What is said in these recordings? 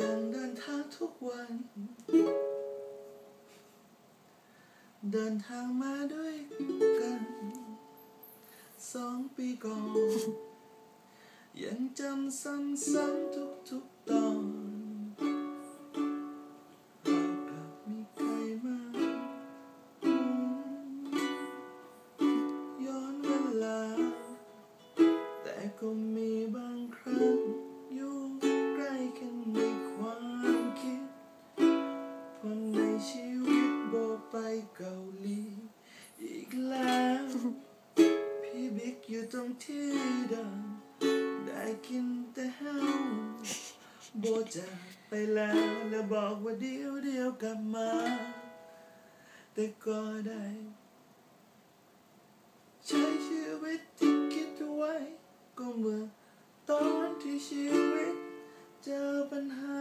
ยังเดินทางทุกวัน เดินทางมาด้วยกัน สองปีก่อน ยังจำซ้ำๆทุกๆตอน ดิมได้กินแต่ห้าโบจะไปแล้วแล้วบอกว่าเดี๋ยวเดียวกลับมา แต่ก็ได้ ใช้ชีวิตที่คิดไว้ ก็เมื่อตอนที่ชีวิตเจอปัญหา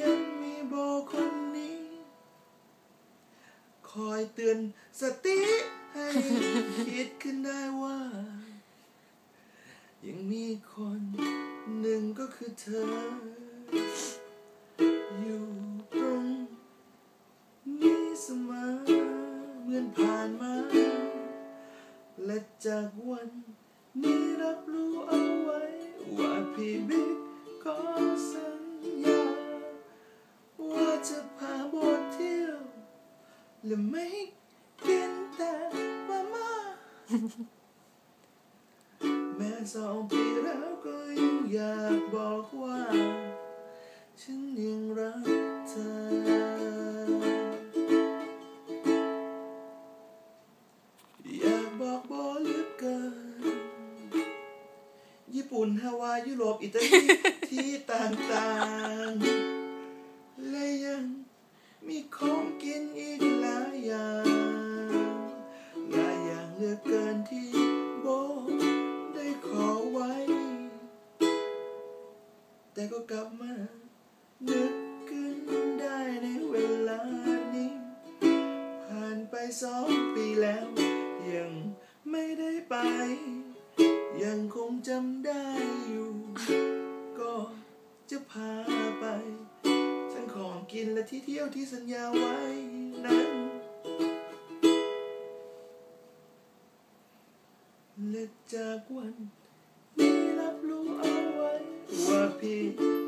ยังมีโบคนนี้ คอยเตือนสติ ให้คิดขึ้นได้ว่า ยังมีคนหนึ่งก็คือเธอ อยู่ตรงนี้เสมอเหมือนผ่านมา และจากวันนี้รับรู้เอาไว้ ว่าพี่บิ๊กขอสัญญา ว่าจะพาโบเที่ยว และไม่ แม้สองปีแล้วก็ยังอยากบอกว่า ฉันยังรักเธอ อยากบอกบเหลือเกิน ญี่ปุ่นฮาวายยุโรปอิตาลีที่ต่างๆ ลือเกินที่โบได้ขอไว้ แต่ก็กลับมานึกขึ้นได้ในเวลานี้ ผ่านไปสองปีแล้ว ยังไม่ได้ไป ยังคงจำได้อยู่ ก็จะพาไป ทั้งของกินและที่เที่ยวที่สัญญาไว้ จากวันนี้รับรู้เอาไว้ ว่าพี่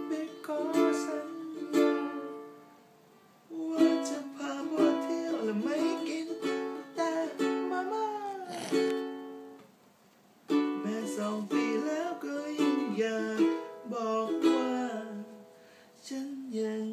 ไม่ขอสัญญาว่าจะพาพ่อเที่ยวและไม่กิน แต่มามาแม่สองปีแล้วก็ยังอยากบอกว่า ฉันยัง